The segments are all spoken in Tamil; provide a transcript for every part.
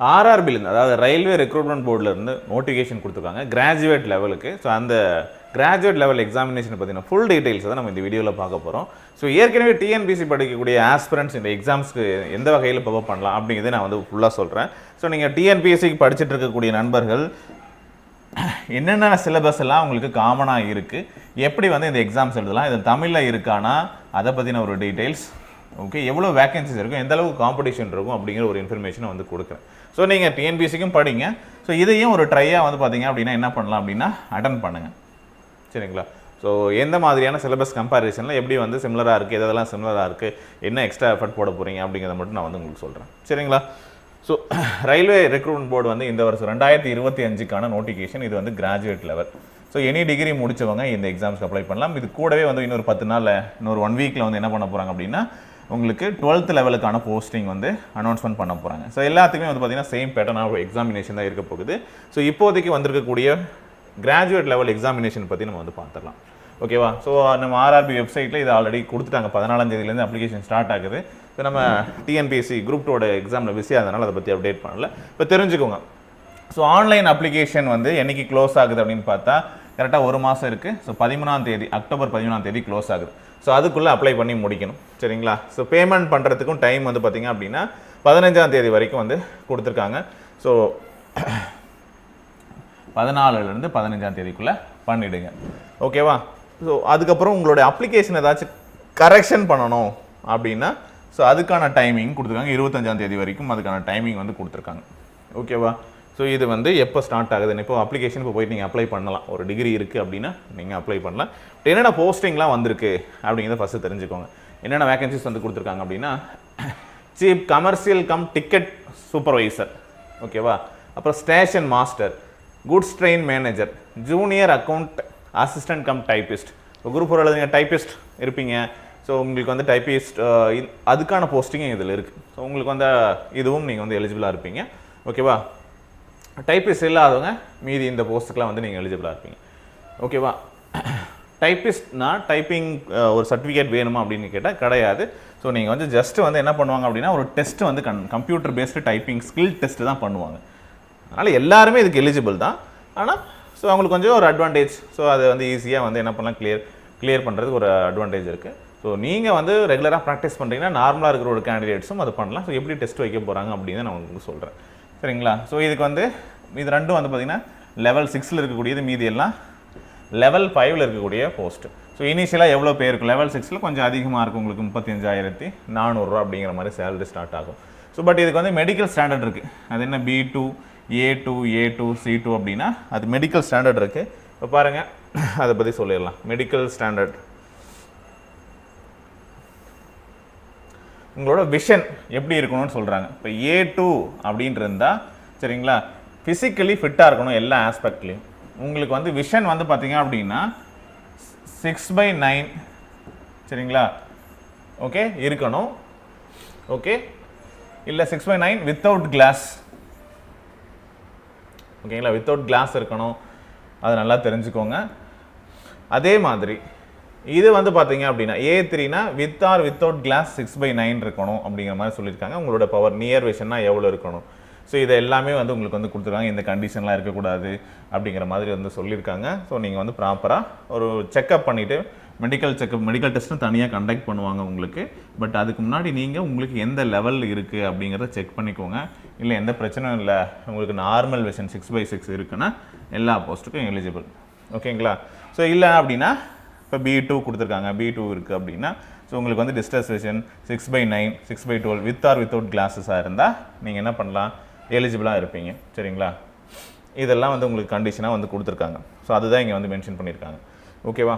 ஆர்ஆர்பிலேருந்து அதாவது ரயில்வே ரெக்ரூட்மெண்ட் போர்டிலேருந்து நோட்டிஃபிகேஷன் கொடுத்துருக்காங்க. கிராஜுவேட் லெவலுக்கு ஸோ அந்த கிராஜுவேட் லெவல் எக்ஸாமினேஷன் பார்த்தீங்கன்னா ஃபுல் டீடைல்ஸ் தான் நம்ம இந்த வீடியோவில் பார்க்க போகிறோம் ஸோ ஏற்கனவே டிஎன்பிசி படிக்கக்கூடிய ஆஸ்பிரண்ட்ஸ் இந்த எக்ஸாம்ஸ்க்கு எந்த வகையில் ப்ரிப்பேர் பண்ணலாம் அப்படிங்கிறத நான் வந்து ஃபுல்லாக சொல்கிறேன் ஸோ நீங்கள் டிஎன்பிஎஸ்சிக்கு படிச்சுட்டு இருக்கக்கூடிய நண்பர்கள் என்னென்ன சிலபஸ் எல்லாம் உங்களுக்கு காமனாக இருக்குது எப்படி வந்து இந்த எக்ஸாம்ஸ் எழுதலாம் இது தமிழில் இருக்கானா அதை பற்றின ஒரு டீட்டெயில்ஸ் ஓகே எவ்வளோ வேகன்சிஸ் இருக்கும் எந்த அளவுக்கு காம்படிஷன் இருக்கும் அப்படிங்கிற ஒரு இன்ஃபர்மேஷனை வந்து கொடுக்குறேன். ஸோ நீங்கள் டிஎன்பிசிக்கும் படிங்க. ஸோ இதையும் ஒரு ட்ரையாக வந்து பார்த்தீங்க அப்படின்னா என்ன பண்ணலாம் அப்படின்னா அட்டன் பண்ணுங்கள் சரிங்களா? ஸோ எந்த மாதிரியான சிலபஸ் கம்பேரிசனில் எப்படி வந்து சிமிலராக இருக்குது எதெல்லாம் சிமிலராக இருக்குது என்ன எக்ஸ்ட்ரா எஃபர்ட் போட போகிறீங்க அப்படிங்கிறத மட்டும் நான் வந்து உங்களுக்கு சொல்கிறேன் சரிங்களா? ஸோ ரயில்வே ரெக்ரூட்மெண்ட் போர்டு வந்து இந்த வருஷம் ரெண்டாயிரத்தி இருபத்தி அஞ்சுக்கான நோட்டிஃபிகேஷன் இது வந்து graduate level so any degree முடித்தவங்க இந்த எக்ஸாம்ஸ்க்கு அப்ளை பண்ணலாம். இது கூடவே வந்து இன்னொரு பத்து நாளில் இன்னொரு ஒன் வீக்கில் வந்து என்ன பண்ண போகிறாங்க அப்படின்னா உங்களுக்கு டுவெல்த் லெவலுக்கான போஸ்டிங் வந்து அனௌன்ஸ்மெண்ட் பண்ண போகிறாங்க ஸோ எல்லாத்துக்குமே வந்து பார்த்திங்கன்னா சேம் பேட்டர்னாக ஒரு எக்ஸாமினேஷன் தான் இருக்க போகுது. ஸோ இப்போதைக்கு வந்திருக்கக்கூடிய கிராஜுவேட் லெவல் எக்ஸாமினேஷன் பற்றி நம்ம வந்து பார்த்துடலாம் ஓகேவா ஸோ நம்ம ஆர்ஆர்பி வெப்சைட்டில் இது ஆல்ரெடி கொடுத்துட்டாங்க. பதினாலாம் தேதியிலேருந்து அப்ளிகேஷன் ஸ்டார்ட் ஆகுது. இப்போ நம்ம டிஎன்பிஎஸ்சி குரூப் டூட எக்ஸாமில் பிஸி அதனால் அதை பற்றி அப்டேட் பண்ணல. இப்போ தெரிஞ்சுக்கோங்க. ஸோ ஆன்லைன் அப்ளிகேஷன் வந்து என்னைக்கு க்ளோஸ் ஆகுது அப்படின்னு பார்த்தா கரெக்டாக ஒரு மாதம் இருக்குது ஸோ பதிமூணாம் தேதி அக்டோபர் பதிமூணாம் தேதி க்ளோஸ் ஆகுது. ஸோ அதுக்குள்ளே அப்ளை பண்ணி முடிக்கணும். சரிங்களா? ஸோ பேமெண்ட் பண்ணுறதுக்கும் டைம் வந்து பார்த்திங்க அப்படின்னா பதினஞ்சாம் தேதி வரைக்கும் வந்து கொடுத்துருக்காங்க. ஸோ பதினாலுலேருந்து பதினஞ்சாம் தேதிக்குள்ளே பண்ணிவிடுங்க ஓகேவா ஸோ அதுக்கப்புறம் உங்களுடைய அப்ளிகேஷன் ஏதாச்சும் கரெக்ஷன் பண்ணணும் அப்படின்னா ஸோ அதுக்கான டைமிங் கொடுத்துருக்காங்க. இருபத்தஞ்சாம் தேதி வரைக்கும் அதுக்கான டைமிங் வந்து கொடுத்துருக்காங்க. ஓகேவா ஸோ இது வந்து எப்போ ஸ்டார்ட் ஆகுதுன்னு. இப்போ அப்ளிகேஷன் இப்போ போயிட்டு நீங்கள் அப்ளை பண்ணலாம். ஒரு டிகிரி இருக்குது அப்படின்னா நீங்கள் அப்ளை பண்ணலாம். இப்போ என்னென்ன போஸ்டிங்லாம் வந்திருக்கு அப்படிங்கிறத ஃபஸ்ட்டு தெரிஞ்சுக்கோங்க. என்னென்ன வேகன்சிஸ் வந்து கொடுத்துருக்காங்க அப்படின்னா chief commercial cum ticket supervisor ஓகேவா அப்புறம் station master goods train manager junior account assistant cum typist இப்போ குரூப் ஒரு எழுதுங்க டைப்பிஸ்ட் இருப்பீங்க. ஸோ உங்களுக்கு வந்து டைப்பிஸ்ட் uh, அதுக்கான போஸ்டிங்கும் இதில் இருக்குது ஸோ உங்களுக்கு வந்து இதுவும் நீங்கள் வந்து எலிஜிபிளாக இருப்பீங்க. ஓகேவா டைப்பிஸ்ட் இல்லாதவங்க மீதி இந்த போஸ்ட்டுக்கெலாம் வந்து நீங்கள் எலிஜிபிளாக இருப்பீங்க. ஓகேவா டைப்பிஸ்ட்னா டைப்பிங் ஒரு சர்டிஃபிகேட் வேணுமா அப்படின்னு கேட்டால் கிடையாது. ஸோ நீங்கள் வந்து ஜஸ்ட் வந்து என்ன பண்ணுவாங்க அப்படின்னா ஒரு டெஸ்ட் வந்து கண் computer based typing skill test தான் பண்ணுவாங்க. அதனால் எல்லாருமே இதுக்கு எலிஜிபிள் தான். ஆனால் ஸோ அவங்களுக்கு கொஞ்சம் ஒரு அட்வான்டேஜ் ஸோ அதை வந்து ஈஸியாக வந்து என்ன பண்ணலாம் கிளியர் கிளியர் பண்ணுறதுக்கு ஒரு அட்வான்டேஜ் இருக்குது ஸோ நீங்கள் வந்து ரெகுலராக ப்ராக்டிஸ் பண்ணுறீங்கன்னா நார்மலாக இருக்கிற ஒரு கேண்டிடேட்ஸும் அது பண்ணலாம். ஸோ எப்படி டெஸ்ட் வைக்க போகிறாங்க அப்படின்னு நான் உங்களுக்கு சொல்கிறேன் சரிங்களா? ஸோ இதுக்கு வந்து இது ரெண்டும் வந்து பார்த்திங்கன்னா லெவல் சிக்ஸில் இருக்கக்கூடியது மீதி எல்லாம் லெவல் ஃபைவ்ல இருக்கக்கூடிய போஸ்ட் ஸோ இனிஷியலாக எவ்வளோ பேர் இருக்கும்? லெவல் சிக்ஸில் கொஞ்சம் அதிகமாக இருக்கும் உங்களுக்கு முப்பத்தஞ்சாயிரத்தி நானூறுரூவா அப்படிங்கிற மாதிரி சேலரி ஸ்டார்ட் ஆகும். ஸோ பட் இதுக்கு வந்து மெடிக்கல் ஸ்டாண்டர்ட் இருக்குது அது என்ன? B two A two A two C two அப்படின்னா அது மெடிக்கல் ஸ்டாண்டர்ட் இருக்குது இப்போ பாருங்கள் அதை பற்றி சொல்லிடலாம். மெடிக்கல் ஸ்டாண்டர்ட் உங்களோட விஷன் எப்படி இருக்கணும்னு சொல்கிறாங்க இப்போ ஏ டூ அப்படின்ட்டு இருந்தால் சரிங்களா ஃபிசிக்கலி ஃபிட்டாக இருக்கணும் எல்லா ஆஸ்பெக்ட்லேயும் உங்களுக்கு வந்து விஷன் வந்து பார்த்தீங்க அப்படின்னா சிக்ஸ் பை நைன் சரிங்களா? ஓகே இருக்கணும். ஓகே இல்லை six by nine without glass ஓகேங்களா வித்தவுட் கிளாஸ் இருக்கணும். அது நல்லா தெரிஞ்சுக்கோங்க. அதே மாதிரி இது வந்து பார்த்தீங்க அப்படின்னா ஏ த்ரீனா with or without glass six by nine இருக்கணும் அப்படிங்கிற மாதிரி சொல்லியிருக்காங்க. உங்களோட பவர் நியர் விஷன்னா எவ்வளோ இருக்கணும்? ஸோ இது எல்லாமே வந்து உங்களுக்கு வந்து கொடுத்துருக்காங்க. இந்த கண்டிஷன்லாம் இருக்கக்கூடாது அப்படிங்கிற மாதிரி வந்து சொல்லியிருக்காங்க. ஸோ நீங்கள் வந்து ப்ராப்பராக ஒரு செக்கப் பண்ணிவிட்டு மெடிக்கல் செக்கப் மெடிக்கல் டெஸ்ட்டும் தனியாக கண்டக்ட் பண்ணுவாங்க உங்களுக்கு. பட் அதுக்கு முன்னாடி நீங்கள் உங்களுக்கு எந்த லெவல் இருக்குது அப்படிங்கிறத செக் பண்ணிக்கோங்க. இல்லை எந்த பிரச்சனையும் இல்லை. உங்களுக்கு normal vision six by six இருக்குன்னா எல்லா போஸ்ட்டுக்கும் எலிஜிபிள் ஓகேங்களா ஸோ இல்லை அப்படின்னா இப்போ பி டூ கொடுத்துருக்காங்க. பி டூ இருக்குது அப்படின்னா ஸோ உங்களுக்கு வந்து distance vision six by nine six by twelve with or without கிளாஸஸாக இருந்தால் நீங்கள் என்ன பண்ணலாம்? எலிஜிபிளாக இருப்பீங்க. சரிங்களா? இதெல்லாம் வந்து உங்களுக்கு கண்டிஷனாக வந்து கொடுத்துருக்காங்க. ஸோ அதுதான் இங்கே வந்து மென்ஷன் பண்ணியிருக்காங்க ஓகேவா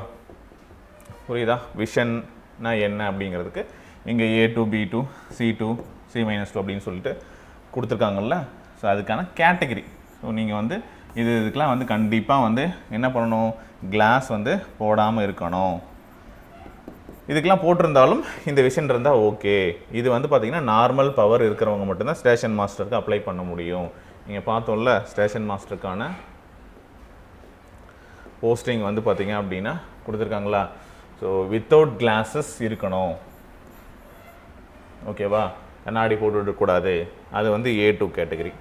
புரியுதா? விஷன்னா என்ன அப்படிங்கிறதுக்கு இங்கே A two B two C two C minus two அப்படின்னு சொல்லிட்டு கொடுத்துருக்காங்கல்ல? ஸோ அதுக்கான கேட்டகரி ஸோ நீங்கள் வந்து இது இதுக்கெலாம் வந்து கண்டிப்பாக வந்து என்ன பண்ணணும்? கிளாஸ் வந்து போடாமல் இருக்கணும். இதுக்கெலாம் போட்டிருந்தாலும் இந்த விஷன் இருந்தால் ஓகே இது வந்து பார்த்திங்கன்னா நார்மல் பவர் இருக்கிறவங்க மட்டும்தான் ஸ்டேஷன் மாஸ்டருக்கு அப்ளை பண்ண முடியும். நீங்கள் பார்த்தோம்ல ஸ்டேஷன் மாஸ்டருக்கான போஸ்டிங் வந்து பார்த்திங்க அப்படின்னா கொடுத்துருக்காங்களா? ஸோ வித்தவுட் கிளாஸஸ் இருக்கணும். ஓகேவா கண்ணாடி போட்டுவிடக்கூடாது. அது வந்து ஏ டூ கேட்டகரி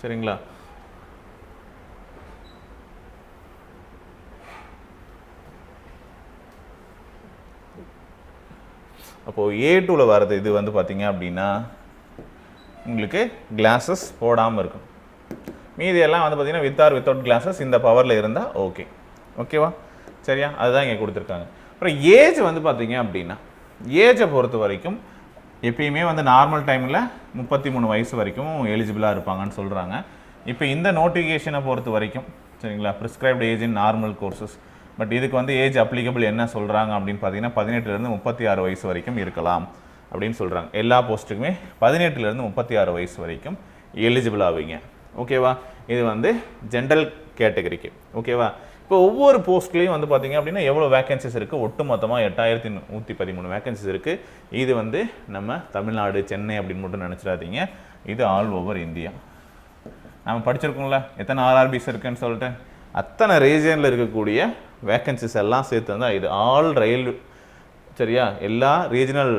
சரிங்களா? அப்போது ஏ டூவில் வர்றது இது வந்து பார்த்தீங்க அப்படின்னா உங்களுக்கு கிளாஸஸ் போடாமல் இருக்கும் மீதி எல்லாம் வந்து பார்த்தீங்கன்னா வித் ஆர் வித்தவுட் கிளாஸஸ் இந்த பவரில் இருந்தால் ஓகே ஓகேவா சரியா? அதுதான் இங்கே கொடுத்துருக்காங்க. அப்புறம் ஏஜ் வந்து பார்த்திங்க அப்படின்னா ஏஜை பொறுத்த வரைக்கும் எப்பயுமே வந்து நார்மல் டைமில் முப்பத்தி மூணு வயசு வரைக்கும் எலிஜிபிளாக இருப்பாங்கன்னு சொல்கிறாங்க இப்போ இந்த நோட்டிஃபிகேஷனை பொறுத்த வரைக்கும் சரிங்களா? Prescribed age in normal courses but இதுக்கு வந்து ஏஜ் அப்ளிகபிள் என்ன சொல்கிறாங்க அப்படின்னு பார்த்தீங்கன்னா பதினெட்டுலேருந்து முப்பத்தி ஆறு வயசு வரைக்கும் இருக்கலாம் அப்படின்னு சொல்கிறாங்க எல்லா போஸ்ட்டுக்குமே பதினெட்டுலேருந்து முப்பத்தி ஆறு வயசு வரைக்கும் எலிஜிபிள் ஆவீங்க. ஓகேவா இது வந்து ஜென்ரல் கேட்டகரிக்கு ஓகேவா இப்போ ஒவ்வொரு போஸ்ட்லேயும் வந்து பார்த்தீங்க அப்படின்னா எவ்வளோ வேகன்சிஸ் இருக்குது ஒட்டு மொத்தமாக எட்டாயிரத்தி நூற்றி பதிமூணு வேகன்சிஸ் இருக்குது இது வந்து நம்ம தமிழ்நாடு சென்னை அப்படின்னு மட்டும் நினச்சிடாதீங்க. இது ஆல் ஓவர் இந்தியா நம்ம படிச்சிருக்கோம்ல? எத்தனை ஆர்ஆர்பிஸ் இருக்குன்னு சொல்லிட்டு? அத்தனை ரீஜனில் இருக்கக்கூடிய வேக்கன்சிஸ் எல்லாம் சேர்த்து தான் இது ஆல் ரயில் சரியா? எல்லா ரீஜனல்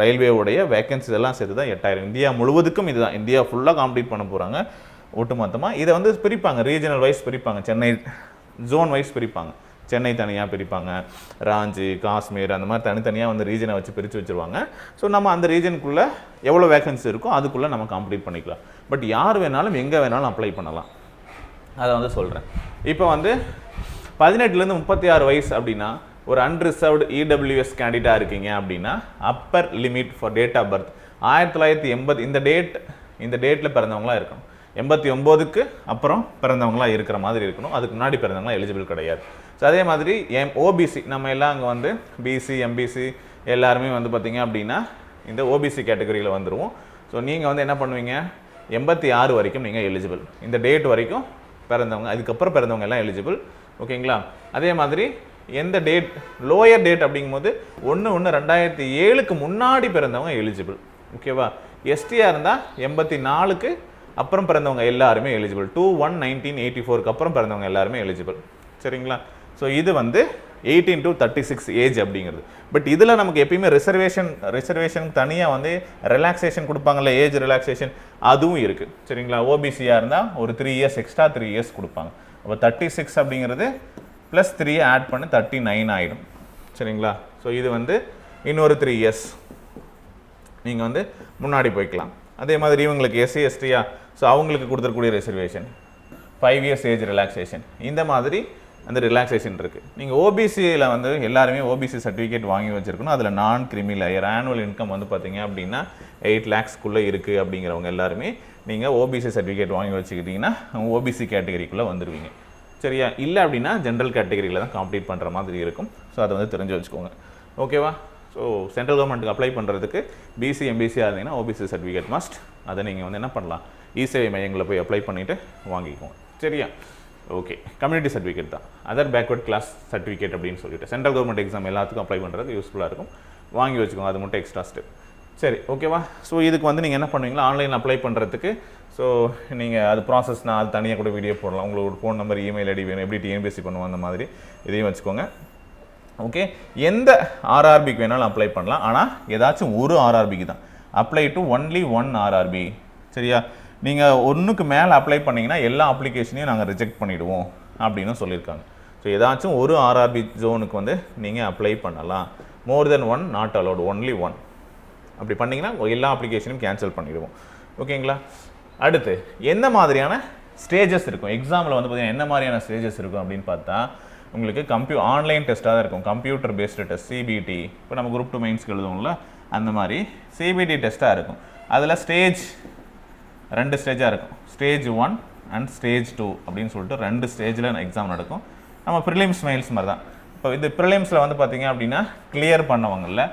ரயில்வேவுடைய வேக்கன்சிஸ் எல்லாம் சேர்த்து தான் எட்டாயிரம். இந்தியா முழுவதுக்கும் இதுதான். இந்தியா ஃபுல்லாக காம்ப்ளீட் பண்ண போகிறாங்க ஒட்டுமொத்தமாக இதை வந்து பிரிப்பாங்க. ரீஜனல் வைஸ் பிரிப்பாங்க. சென்னை ஜோன் வைஸ் பிரிப்பாங்க. சென்னை தனியாக பிரிப்பாங்க. ராஞ்சி காஷ்மீர் அந்த மாதிரி தனித்தனியாக வந்து ரீஜனை வச்சு பிரித்து வச்சுருவாங்க. ஸோ நம்ம அந்த ரீஜனுக்குள்ளே எவ்வளோ வேகன்சி இருக்கோ அதுக்குள்ளே நம்ம கம்ப்ளீட் பண்ணிக்கலாம். பட் யார் வேணாலும் எங்கே வேணாலும் அப்ளை பண்ணலாம். அதை வந்து சொல்கிறேன் இப்போ வந்து பதினெட்டுலேருந்து முப்பத்தி ஆறு வயசு அப்படின்னா ஒரு அன்ரிசர்வ்டு இடபிள்யூஎஸ் கேண்டிடேட்டாக இருக்கீங்க அப்படின்னா upper limit for date of birth ஆயிரத்தி தொள்ளாயிரத்தி எண்பது இந்த டேட் இந்த டேட்டில் பிறந்தவங்களா இருக்கணும். எண்பத்தி ஒம்போதுக்கு அப்புறம் பிறந்தவங்களா இருக்கிற மாதிரி இருக்கணும். அதுக்கு முன்னாடி பிறந்தவங்களாம் எலிஜிபிள் கிடையாது. ஸோ அதே மாதிரி எம் ஓபிசி நம்ம எல்லாம் அங்கே வந்து பிசி எம்பிசி எல்லாருமே வந்து பார்த்திங்க அப்படின்னா இந்த ஓபிசி கேட்டகரியில் வந்துடுவோம் ஸோ நீங்கள் வந்து என்ன பண்ணுவீங்க? எண்பத்தி ஆறு வரைக்கும் நீங்கள் எலிஜிபிள் இந்த டேட் வரைக்கும் பிறந்தவங்க அதுக்கப்புறம் பிறந்தவங்க எல்லாம் எலிஜிபிள் ஓகேங்களா? அதே மாதிரி எந்த டேட் லோயர் டேட் அப்படிங்கும்போது ஒன்று ஒன்று ரெண்டாயிரத்தி ஏழுக்கு முன்னாடி பிறந்தவங்க எலிஜிபிள் ஓகேவா எஸ்டியாக இருந்தால் எண்பத்தி நாலுக்கு அப்புறம் பிறந்தவங்க எல்லாருமே eligible two one nineteen eighty ஃபோருக்கு அப்புறம் பிறந்தவங்க எல்லாருமே எலிஜிபிள் சரிங்களா? ஸோ இது வந்து eighteen to thirty six age அப்படிங்கிறது. பட் இதில் நமக்கு எப்பயுமே ரிசர்வேஷன் ரிசர்வேஷனுக்கு தனியாக வந்து ரிலாக்ஸேஷன் கொடுப்பாங்கல்ல ஏஜ் ரிலாக்ஸேஷன் அதுவும் இருக்குது சரிங்களா? ஓபிசியாக இருந்தால் ஒரு three years extra three years கொடுப்பாங்க. அப்போ தேர்ட்டி சிக்ஸ் அப்படிங்கிறது ப்ளஸ் த்ரீயை ஆட் பண்ணி தேர்ட்டி நைன் ஆகிடும் சரிங்களா? ஸோ இது வந்து இன்னொரு த்ரீ இயர்ஸ் நீங்கள் வந்து முன்னாடி போய்க்கலாம். அதே மாதிரி இவங்களுக்கு எஸ்சி எஸ்டியா ஸோ அவங்களுக்கு கொடுத்துருக்கூடிய reservation five years age relaxation இந்த மாதிரி அந்த ரிலாக்ஸேஷன் இருக்குது நீங்கள் ஓபிசியில் வந்து எல்லாருமே ஓபிசி சர்டிஃபிகேட் வாங்கி வச்சுருக்கணும். அதில் நான் கிரிமி லேயர் ஆனுவல் இன்கம் வந்து பார்த்தீங்க அப்படின்னா எயிட் லேக்ஸ்க்குள்ளே இருக்குது அப்படிங்கிறவங்க எல்லாருமே நீங்கள் ஓபிசி சர்டிஃபிகேட் வாங்கி வச்சுக்கிட்டிங்கன்னா ஓபிசி கேட்டகரிக்குள்ளே வந்துடுவீங்க சரியா? இல்லை அப்படின்னா ஜென்ரல் கேட்டகரியில் தான் காம்ப்ளீட் பண்ணுற மாதிரி இருக்கும். ஸோ அதை வந்து தெரிஞ்சு வச்சுக்கோங்க. ஓகேவா ஸோ சென்ட்ரல் கவர்மெண்ட்டுக்கு அப்ளை பண்ணுறதுக்கு பிசி எம்பிசியாக இருந்தீங்கன்னா ஓபிசி சர்டிஃபிகேட் மஸ்ட் அதை நீங்கள் வந்து என்ன பண்ணலாம்? இசேவை மையங்களில் போய் அப்ளை பண்ணிவிட்டு வாங்கிக்கோங்க. சரியா? ஓகே கம்யூனிட்டி சர்டிஃபிகேட் தான். அதர் பேக்வர்ட் கிளாஸ் சர்டிஃபிகேட் அப்படின்னு சொல்லிட்டு. சென்ட்ரல் கவர்மெண்ட் எக்ஸாம் எல்லாத்துக்கும் அப்ளை பண்ணுறதுக்கு யூஸ்ஃபுல்லாக இருக்கும். வாங்கி வச்சுக்கோங்க. அது மட்டும் எக்ஸ்ட்ரா ஸ்டெப் சரி ஓகேவா ஸோ இதுக்கு வந்து நீங்கள் என்ன பண்ணுவீங்களா? ஆன்லைன் அப்ளை பண்ணுறதுக்கு ஸோ நீங்கள் அது ப்ராசஸ் நான் அது தனியாக கூட வீடியோ போடலாம். உங்களோட ஃபோன் நம்பர் இமெயில் ஐடி வேணும். எப்படி டிஎன்பிஎஸ்சி பண்ணுவோம் அந்த மாதிரி இதையும் வச்சுக்கோங்க. ஓகே எந்த ஆர்ஆர்பிக்கு வேணாலும் அப்ளை பண்ணலாம். ஆனால் ஏதாச்சும் ஒரு ஆர்ஆர்பிக்கு தான். Apply to only one RRB சரியா? நீங்கள் ஒன்றுக்கு மேலே அப்ளை பண்ணிங்கன்னா எல்லா அப்ளிகேஷனையும் நாங்கள் ரிஜெக்ட் பண்ணிவிடுவோம் அப்படின்னு சொல்லியிருக்காங்க. ஸோ ஏதாச்சும் ஒரு ஆர்ஆர்பி ஜோனுக்கு வந்து நீங்கள் அப்ளை பண்ணலாம். More then one not allowed only one அப்படி பண்ணிங்கன்னா எல்லா அப்ளிகேஷனும் கேன்சல் பண்ணிடுவோம். ஓகேங்களா அடுத்து எந்த மாதிரியான ஸ்டேஜஸ் இருக்கும்? எக்ஸாமில் வந்து பார்த்தீங்கன்னா என்ன மாதிரியான ஸ்டேஜஸ் இருக்கும் அப்படின்னு பார்த்தா உங்களுக்கு கம்ப்யூ ஆன்லைன் டெஸ்ட்டாக தான் இருக்கும். கம்ப்யூட்டர் பேஸ்டு டெஸ்ட் சிபிடி இப்போ நம்ம குரூப் டூ மெயின்ஸ்க்கு எழுதுவோம்ல அந்த மாதிரி சிபிடி டெஸ்ட்டாக இருக்கும். அதில் ஸ்டேஜ் ரெண்டு ஸ்டேஜாக இருக்கும். Stage one and stage two அப்படின்னு சொல்லிட்டு ரெண்டு ஸ்டேஜில் எக்ஸாம் நடக்கும். நம்ம ப்ரிலிம்ஸ் மெயில்ஸ் மாதிரி தான் இப்போ இந்த ப்ரிலிம்ஸில் வந்து பார்த்திங்க அப்படின்னா கிளியர் பண்ணவங்களில்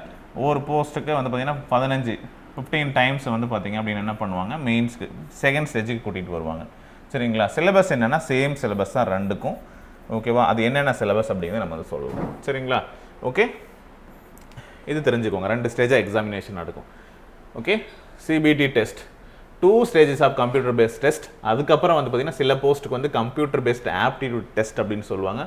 ஒவ்வொரு போஸ்ட்டுக்கு வந்து பார்த்தீங்கன்னா பதினஞ்சு ஃபிஃப்டீன் டைம்ஸ் வந்து பார்த்தீங்க அப்படின்னு என்ன பண்ணுவாங்க? மெயின்ஸ்க்கு செகண்ட் ஸ்டேஜுக்கு கூட்டிகிட்டு வருவாங்க. சரிங்களா? சிலபஸ் என்னென்னா சேம் சிலபஸ் தான் ரெண்டுக்கும். ஓகேவா அது என்னென்ன சிலபஸ் அப்படிங்கிறத நம்ம வந்து சொல்லுவோம். சரிங்களா? ஓகே இது தெரிஞ்சுக்கோங்க. ரெண்டு ஸ்டேஜாக எக்ஸாமினேஷன் நடக்கும். Okay CBT test two stages of computer based test அதுக்கப்புறம் வந்து பார்த்தீங்கன்னா சில போஸ்ட்டுக்கு வந்து கம்ப்யூட்டர் பேஸ்ட் ஆப்டிடியூட் டெஸ்ட் அப்படின்னு சொல்லுவாங்க.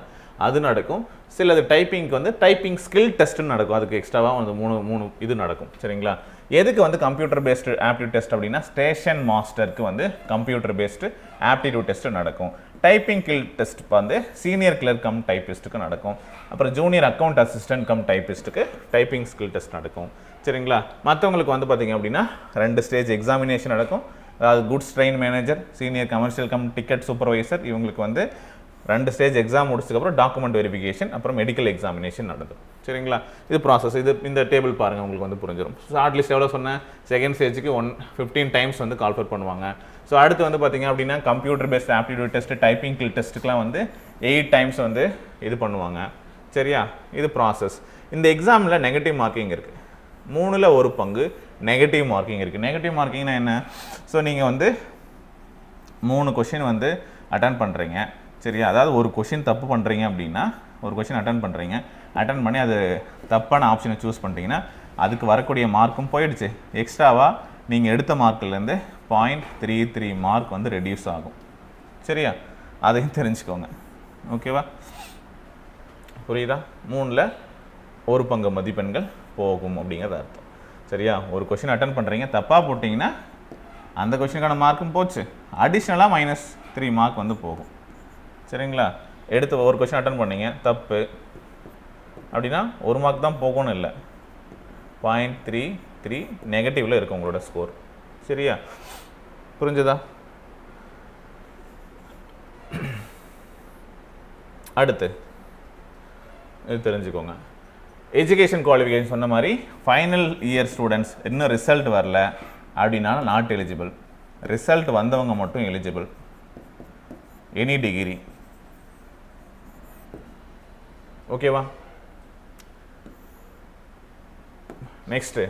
அது நடக்கும். சிலது டைப்பிங்க்கு வந்து டைப்பிங் ஸ்கில் டெஸ்ட்டுன்னு நடக்கும். அதுக்கு எக்ஸ்ட்ராவாக வந்து மூணு மூணு இது நடக்கும். சரிங்களா? எதுக்கு வந்து கம்ப்யூட்டர் பேஸ்டு ஆப்டிடியூட் டெஸ்ட் அப்படின்னா ஸ்டேஷன் மாஸ்டருக்கு வந்து கம்ப்யூட்டர் பேஸ்டு ஆப்டிடியூட் டெஸ்ட் நடக்கும். டைப்பிங் கில் டெஸ்ட் வந்து சீனியர் கிளர்க் கம் டைப்பிஸ்ட்டுக்கு நடக்கும். அப்புறம் ஜூனியர் அக்கௌண்ட் அசிஸ்டன்ட் கம் டைப்பிஸ்ட்டுக்கு டைப்பிங் ஸ்கில் டெஸ்ட் நடக்கும். சரிங்களா? மற்றவங்களுக்கு வந்து பார்த்தீங்க அப்படின்னா ரெண்டு ஸ்டேஜ் எக்ஸாமினேஷன் நடக்கும். அதாவது goods train manager senior commercial cum ticket supervisor இவங்களுக்கு வந்து ரெண்டு ஸ்டேஜ் எக்ஸாம் முடிச்சதுக்கப்புறம் டாக்குமெண்ட் வெரிஃபிகேஷன் அப்புறம் மெடிக்கல் எக்ஸாமினேஷன் நடந்தது. சரிங்களா? இது ப்ராசஸ் இது இந்த டேபிள் பாருங்கள் உங்களுக்கு வந்து புரிஞ்சிடும் ஷார்ட் லிஸ்ட் எவ்வளோ சொன்னேன்? செகண்ட் ஸ்டேஜுக்கு ஒன் ஃபிஃப்டீன் டைம்ஸ் வந்து கால்ஃபர் பண்ணுவாங்க. ஸோ அடுத்து வந்து பார்த்தீங்க அப்படின்னா computer based aptitude test typing skill டெஸ்ட்டுக்கெலாம் வந்து எயிட் டைம்ஸ் வந்து இது பண்ணுவாங்க. சரியா? இது ப்ராசஸ் இந்த எக்ஸாமில் நெகட்டிவ் மார்க்கிங் இருக்குது மூணில் ஒரு பங்கு நெகட்டிவ் மார்க்கிங் இருக்குது நெகட்டிவ் மார்க்கிங்னா என்ன? ஸோ நீங்கள் வந்து மூணு கொஷின் வந்து அட்டன் பண்ணுறீங்க சரியா? அதாவது ஒரு கொஷின் தப்பு பண்ணுறீங்க அப்படின்னா ஒரு கொஷின் அட்டன் பண்ணுறீங்க அட்டன் பண்ணி அது தப்பான ஆப்ஷனை சூஸ் பண்ணிட்டீங்கன்னா அதுக்கு வரக்கூடிய மார்க்கும் போயிடுச்சு. எக்ஸ்ட்ராவாக நீங்கள் எடுத்த மார்க்லேருந்து பாயிண்ட் த்ரீ த்ரீ மார்க் வந்து ரெடியூஸ் ஆகும். சரியா? அதையும் தெரிஞ்சுக்கோங்க. ஓகேவா புரியுதா? மூணில் ஒரு பங்கு மதிப்பெண்கள் போகும் அப்படிங்கிறது அர்த்தம். சரியா? ஒரு கொஷின் அட்டன் பண்ணுறீங்க தப்பாக போட்டிங்கன்னா அந்த கொஷினுக்கான மார்க்கும் போச்சு. அடிஷ்னலாக மைனஸ் த்ரீ மார்க் வந்து போகும். சரிங்களா? எடுத்து ஒரு கொஷின் அட்டன் பண்ணீங்க. தப்பு. அப்படின்னா ஒரு மார்க் தான் போகணும் இல்லை. பாயிண்ட் த்ரீ த்ரீ நெகட்டிவில் இருக்கும் உங்களோட ஸ்கோர் சரியா? புரிஞ்சுதா? அடுத்து. இது தெரிஞ்சுக்கோங்க. எஜுகேஷன் குவாலிஃபிகேஷன் சொன்ன மாதிரி ஃபைனல் இயர் ஸ்டூடெண்ட்ஸ் இன்னும் ரிசல்ட் வரல அப்படின்னா நாட் எலிஜிபிள் ரிசல்ட் வந்தவங்க மட்டும் எலிஜிபிள் எனி டிகிரி ஓகேவா நெக்ஸ்ட்டு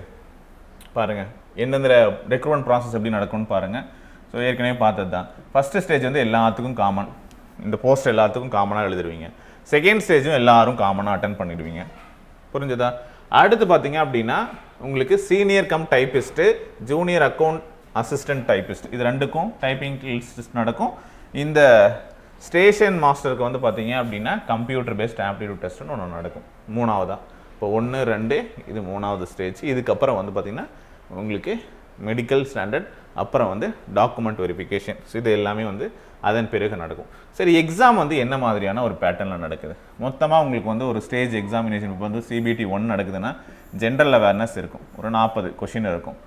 பாருங்கள் எந்தெந்த ரெக்ரூட்மெண்ட் ப்ராசஸ் எப்படி நடக்கும்னு பாருங்கள் ஸோ ஏற்கனவே பார்த்தது தான் ஃபஸ்ட்டு ஸ்டேஜ் வந்து எல்லாத்துக்கும் காமன் இந்த போஸ்ட் எல்லாத்துக்கும் காமனாக எழுதிடுவீங்க செகண்ட் ஸ்டேஜும் எல்லாரும் காமனாக அட்டன் பண்ணிடுவீங்க. புரிஞ்சுதா? அடுத்து பார்த்தீங்க அப்படின்னா உங்களுக்கு senior cum typist junior account assistant typist இது ரெண்டுக்கும் டைப்பிங் நடக்கும். இந்த ஸ்டேஷன் மாஸ்டருக்கு வந்து பார்த்தீங்க அப்படின்னா கம்ப்யூட்டர் பேஸ்ட் ஆப்டிடியூட் டெஸ்ட்னு ஒன்று நடக்கும். மூணாவதாக இப்போ ஒன்று ரெண்டு இது மூணாவது ஸ்டேஜ் இதுக்கப்புறம் வந்து பார்த்திங்கன்னா உங்களுக்கு மெடிக்கல் ஸ்டாண்டர்ட் அப்புறம் வந்து டாக்குமெண்ட் வெரிஃபிகேஷன் இது எல்லாமே வந்து அதன் பிறகு நடக்கும். சரி எக்ஸாம் வந்து என்ன மாதிரியான ஒரு பேட்டர்னில் நடக்குது? மொத்தமாக உங்களுக்கு வந்து ஒரு ஸ்டேஜ் எக்ஸாமினேஷன் இப்போ வந்து சிபிடி ஒன் நடக்குதுன்னா ஜென்ரல் அவேர்னஸ் இருக்கும். ஒரு நாற்பது கொஷின் இருக்கும்.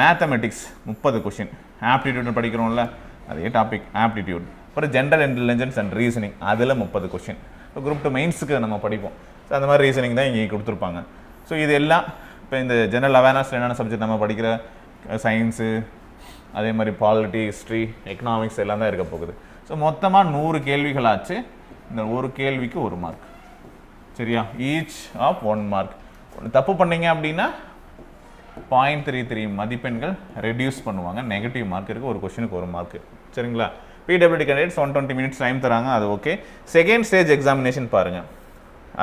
மேத்தமெட்டிக்ஸ் முப்பது கொஷின் ஆப்டிடியூட் படிக்கிறோம்ல அதே டாபிக் ஆப்டிடியூட் அப்புறம் ஜென்ரல் இன்டெலிஜென்ஸ் அண்ட் ரீசனிங் அதில் முப்பது கொஷின் இப்போ குரூப் டூ மெயின்ஸுக்கு நம்ம படிப்போம். ஸோ அந்த மாதிரி ரீசனிங் தான் இங்கே கொடுத்துருப்பாங்க. ஸோ இது எல்லாம் இப்போ இந்த ஜெனரல் அவேர்னஸ் என்னென்ன சப்ஜெக்ட் நம்ம படிக்கிற? சயின்ஸு அதே மாதிரி பாலிட்டி ஹிஸ்ட்ரி எக்கனாமிக்ஸ் எல்லாம் தான் இருக்க போகுது. ஸோ மொத்தமாக நூறு கேள்விகளாச்சு இந்த ஒரு கேள்விக்கு ஒரு மார்க் சரியா? ஈச் ஆஃப் ஒன் மார்க் தப்பு பண்ணீங்க அப்படின்னா பாயிண்ட் த்ரீ த்ரீ மதிப்பெண்கள் ரெடியூஸ் பண்ணுவாங்க. நெகட்டிவ் மார்க் இருக்குது ஒரு கொஷனுக்கு ஒரு மார்க் சரிங்களா? PWD candidates one twenty minutes time தராங்க அது ஓகே செகண்ட் ஸ்டேஜ் எக்ஸாமினேஷன் பாருங்கள்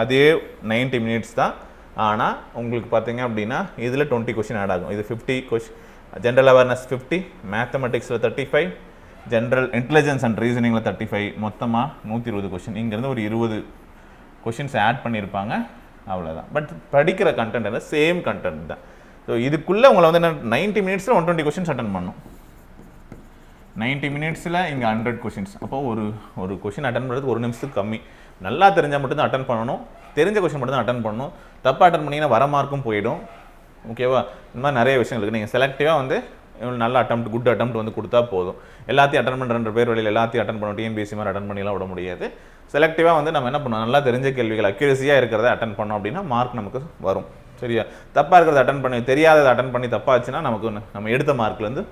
அதே 90 மினிட்ஸ் தான். ஆனால் உங்களுக்கு பார்த்தீங்க அப்படின்னா இதில் டுவெண்ட்டி கொஷின் ஆட் ஆகும். இது fifty question general awareness fifty மேத்தமெட்டிக்ஸில் thirty five general intelligence and ரீசனிங்கில் thirty five மொத்தமாக நூற்றி இருபது கொஷின் இங்கேருந்து ஒரு இருபது கொஷின்ஸ் ஆட் பண்ணியிருப்பாங்க அவ்வளோதான் பட் படிக்கிற கண்டென்ட் எல்லாம் சேம் கண்டென்ட் தான். ஸோ இதுக்குள்ளே உங்களை வந்து என்ன நைன்ட்டி மினிட்ஸில் ஒன் டுவெண்ட்டி கொஷின்ஸ் அட்டன் பண்ணும் நைன்ட்டி மினிட்ஸில் இங்கே ஹண்ட்ரட் கொஷின்ஸ் அப்போ ஒரு ஒரு கொஷின் அட்டன் பண்ணுறதுக்கு ஒரு நிமிஷத்துக்கு கம்மி. நல்லா தெரிஞ்சால் மட்டும்தான் அட்டன் பண்ணணும். தெரிஞ்ச கொஷின் மட்டும் தான் அட்டன் பண்ணணும். தப்பாக அட்டன் பண்ணிங்கன்னா வர மார்க்கும் போயிடும். ஓகேவா இந்த மாதிரி நிறைய விஷயங்கள் இருக்குது நீங்கள் செலக்டிவாக வந்து இவ்வளோ நல்ல அட்டம் குட் அட்டம் வந்து கொடுத்தா போதும். எல்லாத்தையும் அட்டன் பண்ணுற பேர் வழியில் எல்லாத்தையும் அட்டன் பண்ணணும். டிஎன்பிஎஸ்சி மாதிரி அட்டன் பண்ணிலாம் விட முடியாது. செலக்டிவாக வந்து நம்ம என்ன பண்ணணும்? நல்லா தெரிஞ்ச கேள்விகள் அக்யூரஸியாக இருக்கிறத அட்டன் பண்ணோம் அப்படின்னா மார்க் நமக்கு வரும். சரியா? தப்பாக இருக்கிறத அட்டன் பண்ணி தெரியாததை அட்டன் பண்ணி தப்பாச்சுன்னா நமக்கு நம்ம எடுத்த மார்க்லேருந்து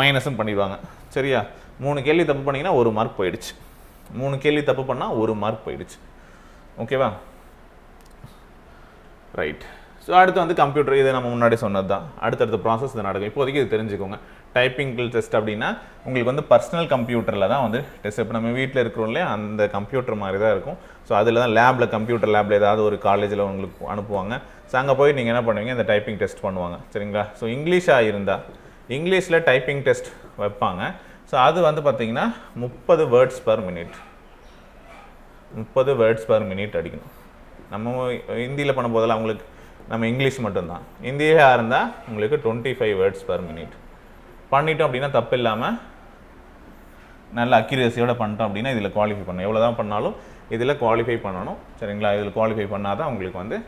மைனஸும் பண்ணிடுவாங்க. சரியா? மூணு கேள்வி தப்பு பண்ணிங்கன்னா ஒரு மார்க் போயிடுச்சு. மூணு கேள்வி தப்பு பண்ணால் ஒரு மார்க் போயிடுச்சு. ஓகேவா ரைட் ஸோ அடுத்து வந்து கம்ப்யூட்டர் இது நம்ம முன்னாடி சொன்னது தான் அடுத்தடுத்த ப்ராசஸ் இது நடக்கும். இப்போதைக்கு இது தெரிஞ்சுக்கோங்க. டைப்பிங் டெஸ்ட் அப்படின்னா உங்களுக்கு வந்து பர்சனல் கம்ப்யூட்டரில் தான் வந்து டெஸ்ட் இப்போ நம்ம வீட்டில் இருக்கிறோம் இல்லையா? அந்த கம்ப்யூட்டர் மாதிரி தான் இருக்கும். ஸோ அதில் தான் லேபில் கம்ப்யூட்டர் லேபில் ஏதாவது ஒரு காலேஜில் உங்களுக்கு அனுப்புவாங்க. ஸோ அங்கே போய் நீங்கள் என்ன பண்ணுவீங்க? இந்த டைப்பிங் டெஸ்ட் பண்ணுவாங்க. சரிங்களா? ஸோ இங்கிலீஷாக இருந்தால் இங்கிலீஷில் டைப்பிங் டெஸ்ட் வைப்பாங்க. ஸோ அது வந்து பார்த்திங்கன்னா முப்பது வேர்ட்ஸ் பர் மினிட் முப்பது வேர்ட்ஸ் பர் மினிட் அடிக்கணும். நம்ம ஹிந்தியில் பண்ணும்போதெல்லாம் அவங்களுக்கு நம்ம இங்கிலீஷ் மட்டும்தான். ஹிந்தியாக இருந்தால் உங்களுக்கு twenty five words per minute பண்ணிட்டோம் அப்படின்னா தப்பு இல்லாமல் நல்ல அக்யூரேசியோட பண்ணிட்டோம் அப்படின்னா இதில் குவாலிஃபை பண்ணணும். எவ்வளோ தான் பண்ணாலும் இதில் குவாலிஃபை பண்ணணும். சரிங்களா? இதில் குவாலிஃபை பண்ணால் தான் உங்களுக்கு வந்து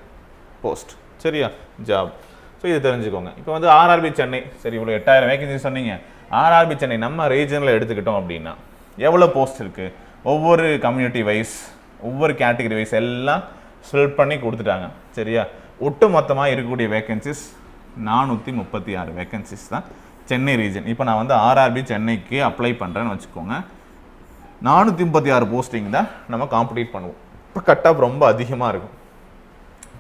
போஸ்ட் சரியா? ஜாப் ஸோ இது தெரிஞ்சுக்கோங்க. இப்போ வந்து ஆர்ஆர்பி சென்னை. சரி இவ்வளோ எட்டாயிரம் வேகன்சி சொன்னீங்க. ஆர்ஆர்பி சென்னை நம்ம ரீஜனில் எடுத்துக்கிட்டோம் அப்படின்னா எவ்வளோ போஸ்ட் இருக்குது ஒவ்வொரு கம்யூனிட்டி வைஸ் ஒவ்வொரு கேட்டகரி வைஸ் எல்லாம் ஃபில் பண்ணி கொடுத்துட்டாங்க. சரியா? ஒட்டு மொத்தமாக இருக்கக்கூடிய வேகன்சிஸ் நானூற்றி முப்பத்தி ஆறு வேகன்சிஸ் தான் சென்னை ரீஜன் இப்போ நான் வந்து ஆர்ஆர்பி சென்னைக்கு அப்ளை பண்ணுறேன்னு வச்சுக்கோங்க. நானூற்றி முப்பத்தி ஆறு போஸ்டிங் தான் நம்ம காம்படிட் பண்ணுவோம். இப்போ கட் ஆஃப் ரொம்ப அதிகமாக இருக்கும்.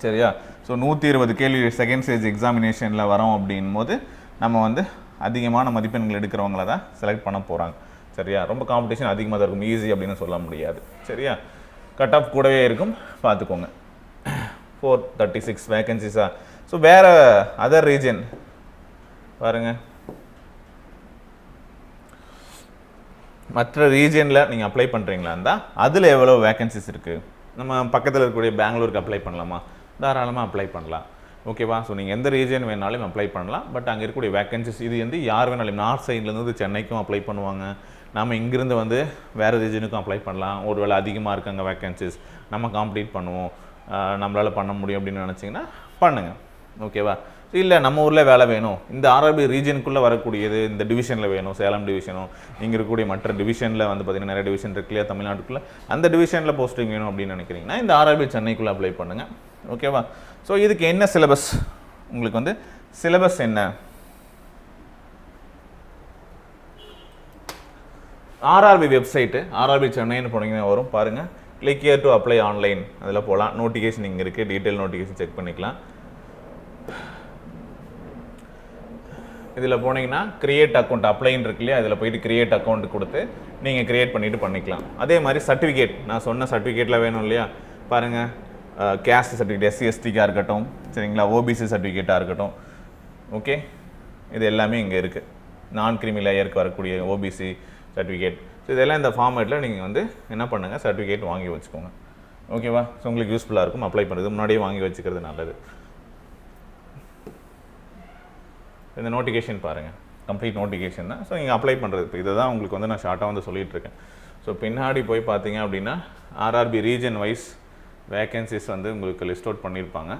சரியா? ஸோ நூற்றி இருபது கேள்வி செகண்ட் ஸ்டேஜ் எக்ஸாமினேஷனில் வரோம் அப்படின் போது நம்ம வந்து அதிகமான மதிப்பெண்கள் எடுக்கிறவங்கள தான் செலக்ட் பண்ண போகிறாங்க சரியா? ரொம்ப காம்படிஷன் அதிகமாக தான் இருக்கும். ஈஸி அப்படின்னு சொல்ல முடியாது. சரியா? கட் ஆஃப் கூடவே இருக்கும். பார்த்துக்கோங்க. ஃபோர் தேர்ட்டி சிக்ஸ் வேகன்சிஸாக ஸோ வேறு அதர் ரீஜன் பாருங்க. மற்ற ரீஜனில் நீங்கள் அப்ளை பண்ணுறீங்களா இருந்தால் அதில் எவ்வளோ வேகன்சிஸ் இருக்குது நம்ம பக்கத்தில் இருக்கக்கூடிய பெங்களூருக்கு அப்ளை பண்ணலாமா? தாராளமாக அப்ளை பண்ணலாம். ஓகேவா ஸோ நீங்கள் எந்த ரீஜன் வேணாலும் அப்ளை பண்ணலாம். பட் அங்கே இருக்கக்கூடிய வேக்கன்சிஸ் இது வந்து யார் வேணாலும் நார்த் சைட்லேருந்து சென்னைக்கும் அப்ளை பண்ணுவாங்க. நம்ம இங்கிருந்து வந்து வேறு ரீஜனுக்கும் அப்ளை பண்ணலாம். ஒரு வேளை அதிகமாக இருக்காங்க வேக்கன்சிஸ் நம்ம காம்ப்ளீட் பண்ணுவோம். நம்மளால் பண்ண முடியும் அப்படின்னு நினச்சிங்கன்னா பண்ணுங்கள் ஓகேவா இல்லை நம்ம ஊரில் வேலை வேணும். இந்த ஆர்ஆர்பி ரீஜனுக்குள்ளே வரக்கூடியது இந்த டிவிஷனில் வேணும் சேலம் டிவிஷனும் இங்கே இருக்கக்கூடிய மற்ற டிவிஷனில் வந்து பார்த்திங்கன்னா நிறைய டிவிஷன் இருக்கு இல்லையா தமிழ்நாட்டுக்குள்ளே. அந்த டிவிஷனில் போஸ்டிங் வேணும் அப்படின்னு நினைக்கிறீங்கன்னா இந்த ஆர்ஆர்பி சென்னைக்குள்ளே அப்ளை பண்ணுங்கள் ஓகேவா ஸோ இதுக்கு என்ன சிலபஸ் உங்களுக்கு வந்து சிலபஸ் என்ன? ஆர்ஆர்பி வெப்சைட்டு ஆர்ஆர்பி சென்னைன்னு போனீங்கன்னா வரும். பாருங்கள் click here to apply online அதில் போகலாம் நோட்டிஃபிகேஷன் இங்கே இருக்குது டீட்டெயில் நோட்டிஃபிகேஷன் செக் பண்ணிக்கலாம். இதில் போனீங்கன்னா கிரியேட் அக்கௌண்ட் அப்ளைன்னு இருக்கு இல்லையா? அதில் போயிட்டு கிரியேட் அக்கௌண்ட் கொடுத்து நீங்கள் கிரியேட் பண்ணிட்டு பண்ணிக்கலாம். அதே மாதிரி சர்டிஃபிகேட் நான் சொன்ன சர்டிஃபிகேட்டில் வேணும் இல்லையா? பாருங்கள் கேஸ்ட் சர்டிஃபிகேட் எஸ்சி எஸ்டிக்காக இருக்கட்டும் சரிங்களா? ஓபிசி சர்டிஃபிகேட்டாக இருக்கட்டும். ஓகே இது எல்லாமே இங்கே இருக்குது நான் கிரிமி லேயருக்கு வரக்கூடிய ஓபிசி சர்டிஃபிகேட் ஸோ இதெல்லாம் இந்த ஃபார்மேட்டில் நீங்கள் வந்து என்ன பண்ணுங்கள் சர்டிஃபிகேட் வாங்கி வச்சுக்கோங்க. ஓகேவா ஸோ உங்களுக்கு யூஸ்ஃபுல்லாக இருக்கும். அப்ளை பண்ணுறது முன்னாடியே வாங்கி வச்சுக்கிறது நல்லது. இந்த நோட்டிஃபிகேஷன் பாருங்கள் கம்ப்ளீட் நோட்டிஃபிகேஷன் தான். ஸோ நீங்கள் அப்ளை பண்ணுறது இப்போ இதை தான் உங்களுக்கு வந்து நான் ஷார்ட்டாக வந்து சொல்லிகிட்ருக்கேன் ஸோ பின்னாடி போய் பார்த்தீங்க அப்படின்னா ஆர்ஆர்பி ரீஜன் வைஸ் வேகன்சிஸ் வந்து உங்களுக்கு லிஸ்ட் அவுட் பண்ணியிருப்பாங்க.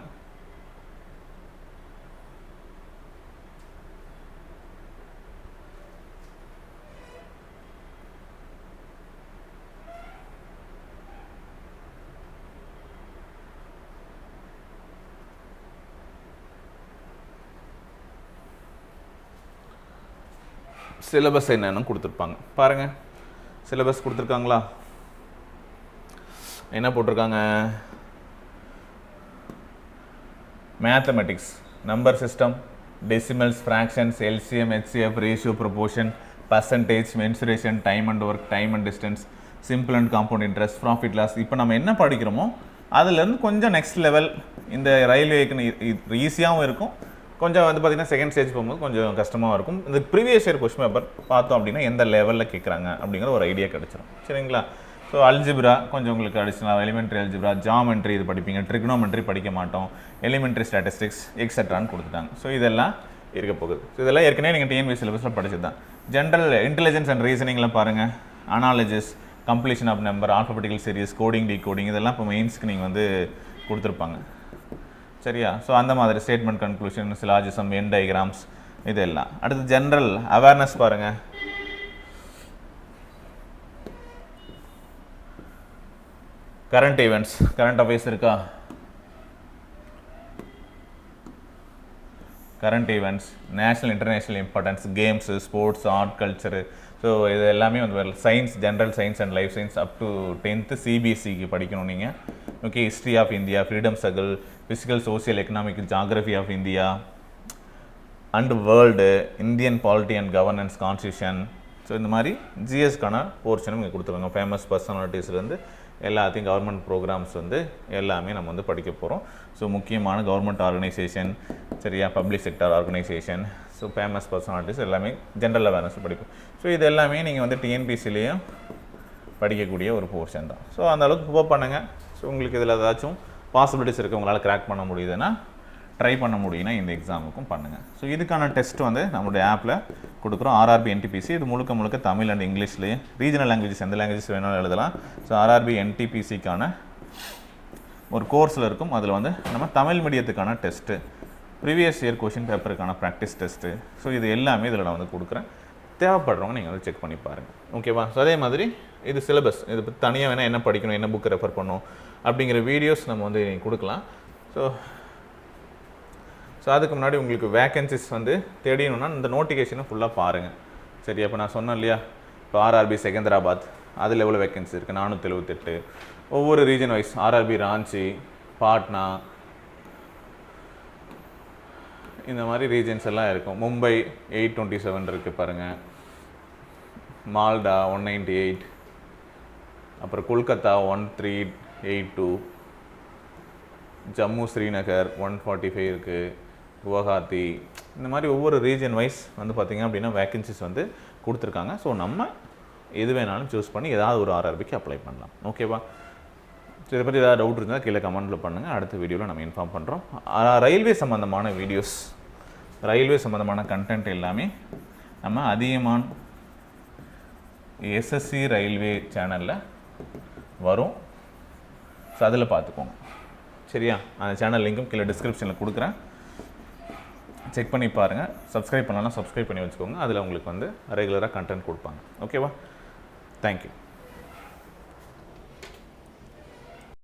சிலபஸ் என்னென்னு கொடுத்துருப்பாங்க. பாருங்கள் சிலபஸ் கொடுத்துருக்காங்களா? என்ன போட்டிருக்காங்க? Mathematics number system decimals fractions LCM HCF ratio proportion percentage mensuration time and work time and distance simple and compound interest profit loss இப்போ நம்ம என்ன படிக்கிறோமோ அதுலேருந்து கொஞ்சம் நெக்ஸ்ட் லெவல் இந்த ரயில்வேக்கு ஈஸியாகவும் இருக்கும். கொஞ்சம் வந்து பார்த்திங்கன்னா செகண்ட் ஸ்டேஜ் போகும்போது கொஞ்சம் கஷ்டமாக இருக்கும். இந்த ப்ரீவியஸ் இயர் கொஸ்டின் பேப்பர் பார்த்தோம் அப்படின்னா எந்த லெவலில் கேட்குறாங்க அப்படிங்கிற ஒரு ஐடியா கிடச்சிரும். சரிங்களா? ஸோ அல்ஜிப்ரா கொஞ்சம் உங்களுக்கு அடிஷனல் எலிமெண்ட்ரி அல்ஜிப்ரா ஜாமெண்ட்ரி இது படிப்பீங்க. ட்ரிக்னோமெண்ட்ரி படிக்க மாட்டோம். எலிமெண்ட்ரி ஸ்டாட்டிஸ்டிக்ஸ் எக்ஸட்ரான்னு கொடுத்துட்டாங்க. ஸோ இதெல்லாம் இருக்க போகுது. ஸோ இதெல்லாம் ஏற்கனவே நீங்கள் டிஎன்பி சிலபஸில் படிச்சது தான் ஜென்ரல் இன்டெலிஜென்ஸ் அண்ட் ரீசனிங்கில் பாருங்கள் analogies completion of number alphabetical series coding decoding இதெல்லாம் இப்போ மெயின்ஸ்க்கு நீங்கள் வந்து கொடுத்துருப்பாங்க. சரியா? ஸோ அந்த மாதிரி statement conclusion syllogism Venn diagrams இதெல்லாம். அடுத்து ஜென்ரல் அவேர்னஸ் பாருங்கள் கரண்ட் ஈவெண்ட்ஸ் கரண்ட் அஃபேர்ஸ் இருக்கா? Current events national international importance games sports art culture so இது எல்லாமே வந்து science general science and life science up to tenth சிபிஎஸ்சிக்கு படிக்கணும் நீங்கள் okay history of India freedom circle physical social economic geography of India and world Indian polity and governance constitution so இந்த மாதிரி ஜிஎஸ்க்கான போர்ஷனும் இங்கே கொடுத்துருவாங்க ஃபேமஸ் பர்சனாலிட்டிஸ்லேருந்து எல்லாத்தையும் கவர்மெண்ட் ப்ரோக்ராம்ஸ் வந்து எல்லாமே நம்ம வந்து படிக்க போகிறோம் ஸோ முக்கியமான கவர்மெண்ட் ஆர்கனைசேஷன் சரியா? Public sector organisation so famous personalities எல்லாமே ஜென்ரல் அவேர்னஸ் படிப்போம். ஸோ இது எல்லாமே நீங்கள் வந்து டிஎன்பிசிலேயும் படிக்கக்கூடிய ஒரு போர்ஷன் தான். ஸோ அந்த அளவுக்கு பண்ணுங்கள் ஸோ உங்களுக்கு இதில் ஏதாச்சும் பாசிபிலிட்டிஸ் இருக்குது உங்களால் கிராக் பண்ண முடியுதுன்னா ட்ரை பண்ண முடியும்னா இந்த எக்ஸாமுக்கும் பண்ணுங்கள் ஸோ இதுக்கான டெஸ்ட் வந்து நம்மளுடைய ஆப்பில் கொடுக்குறோம். ஆர்ஆர்பி என்டிபிசி இது முழுக்க முழுக்க தமிழ் அண்ட் இங்கிலீஷ்லேயே ரீஜனல் லாங்குவேஜஸ் எந்த லாங்குவேஜஸ் வேணாலும் எழுதலாம். ஸோ ஆர்ஆர்பி என்டிபிசிக்கான ஒரு கோர்ஸில் இருக்கும். அதில் வந்து நம்ம தமிழ் மீடியத்துக்கான டெஸ்ட்டு ப்ரீவியஸ் இயர் கொஷின் பேப்பருக்கான ப்ராக்டிஸ் டெஸ்ட்டு ஸோ இது எல்லாமே இதில் நான் வந்து கொடுக்குறேன். தேவைப்படுறவங்க நீங்கள் வந்து செக் பண்ணி பாருங்கள் ஓகேவா ஸோ அதே மாதிரி இது சிலபஸ் இது பற்றி தனியாக வேணால் என்ன படிக்கணும் என்ன புக்கு ரெஃபர் பண்ணணும் அப்படிங்கிற வீடியோஸ் நம்ம வந்து கொடுக்கலாம். ஸோ ஸோ அதுக்கு முன்னாடி உங்களுக்கு வேகன்சிஸ் வந்து தெரியணும்னா இந்த நோட்டிஃபிகேஷனை ஃபுல்லாக பாருங்கள் சரி அப்போ நான் சொன்னேன் இல்லையா? இப்போ ஆர்ஆர்பி செகந்தராபாத் அதில் எவ்வளோ வேகன்சி இருக்குது நானூற்றி எழுபத்தெட்டு ஒவ்வொரு region wise RRB Ranchi Patna இந்த மாதிரி ரீஜன்ஸ் எல்லாம் இருக்கும். மும்பை எயிட் டுவெண்ட்டி செவன் இருக்குது பாருங்கள் மால்டா ஒன் நைன்டி எயிட் அப்புறம் Kolkata one three eight two Jammu Srinagar one forty five இருக்குது குவஹாத்தி. இந்த மாதிரி ஒவ்வொரு ரீஜன் வைஸ் வந்து பார்த்திங்க அப்படின்னா வேக்கன்சிஸ் வந்து கொடுத்துருக்காங்க. ஸோ நம்ம எது வேணாலும் சூஸ் பண்ணி ஏதாவது ஒரு ஆர்ஆர்பிக்கு அப்ளை பண்ணலாம். ஓகேவா ஸோ இதை பற்றி ஏதாவது டவுட் இருந்தால் கீழே கமெண்ட்டில் பண்ணுங்கள் அடுத்த வீடியோவில் நம்ம இன்ஃபார்ம் பண்ணுறோம் ரயில்வே சம்மந்தமான வீடியோஸ் ரயில்வே சம்மந்தமான கண்டென்ட் எல்லாமே நம்ம அதிகமான எஸ்எஸ்சி ரயில்வே சேனலில் வரும். ஸோ அதில் பார்த்துக்கோங்க. சரியா? அந்த சேனல் லிங்க்கும் கீழே டிஸ்கிரிப்ஷனில் கொடுக்குறேன். செக் பண்ணி பாருங்கள் சப்ஸ்கிரைப் பண்ணலாம் சப்ஸ்கிரைப் பண்ணி வச்சுக்கோங்க. அதில் உங்களுக்கு வந்து ரெகுலராக கண்டென்ட் கொடுப்பாங்க. ஓகேவா தேங்க்யூ